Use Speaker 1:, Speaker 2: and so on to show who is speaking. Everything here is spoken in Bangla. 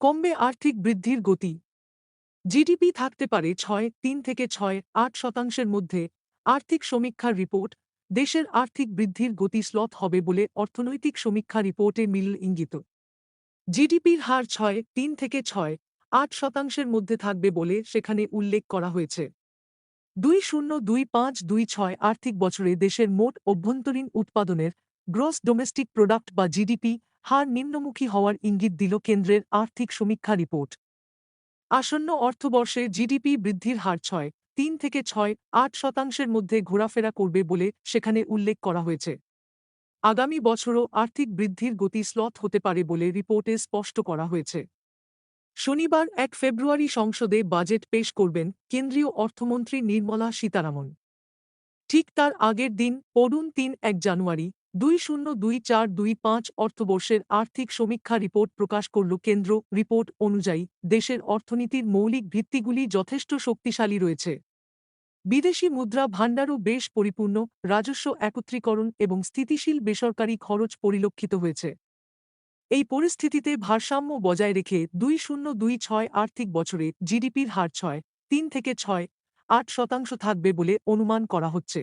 Speaker 1: কমবে আর্থিক বৃদ্ধির গতি। জিডিপি থাকতে পারে ছয়, তিন থেকে ছয়, আট শতাংশের মধ্যে। আর্থিক সমীক্ষার রিপোর্ট, দেশের আর্থিক বৃদ্ধির গতি স্লথ হবে বলে অর্থনৈতিক সমীক্ষা রিপোর্টে মিল ইঙ্গিত। জিডিপির হার ছয়, তিন থেকে ছয়, আট শতাংশের মধ্যে থাকবে বলে সেখানে উল্লেখ করা হয়েছে। দুই শূন্য দুই পাঁচ দুই ছয় আর্থিক বছরে দেশের মোট অভ্যন্তরীণ উৎপাদনের, গ্রস ডোমেস্টিক প্রোডাক্ট বা জিডিপি হার নিম্নমুখী হওয়ার ইঙ্গিত দিল কেন্দ্রের আর্থিক সমীক্ষা রিপোর্ট। আসন্ন অর্থবর্ষে জিডিপি বৃদ্ধির হার ছয়, তিন থেকে ছয়, আট শতাংশের মধ্যে ঘোরাফেরা করবে বলে সেখানে উল্লেখ করা হয়েছে। আগামী বছরও আর্থিক বৃদ্ধির গতি স্লথ হতে পারে বলে রিপোর্টে স্পষ্ট করা হয়েছে। শনিবার এক ফেব্রুয়ারি সংসদে বাজেট পেশ করবেন কেন্দ্রীয় অর্থমন্ত্রী নির্মলা সীতারামন। ঠিক তার আগের দিন পড়ুন তিন এক জানুয়ারি দুই শূন্য দুই চার দুই পাঁচ অর্থবর্ষের আর্থিক সমীক্ষা রিপোর্ট প্রকাশ করল কেন্দ্র। রিপোর্ট অনুযায়ী, দেশের অর্থনীতির মৌলিক ভিত্তিগুলি যথেষ্ট শক্তিশালী রয়েছে। বিদেশি মুদ্রা ভাণ্ডারও বেশ পরিপূর্ণ, রাজস্ব একত্রীকরণ এবং স্থিতিশীল বেসরকারি খরচ পরিলক্ষিত হয়েছে। এই পরিস্থিতিতে ভারসাম্য বজায় রেখে দুই শূন্য দুই ছয় আর্থিক বছরে জিডিপির হার ছয়, তিন থেকে ছয়, আট শতাংশ থাকবে বলে অনুমান করা হচ্ছে।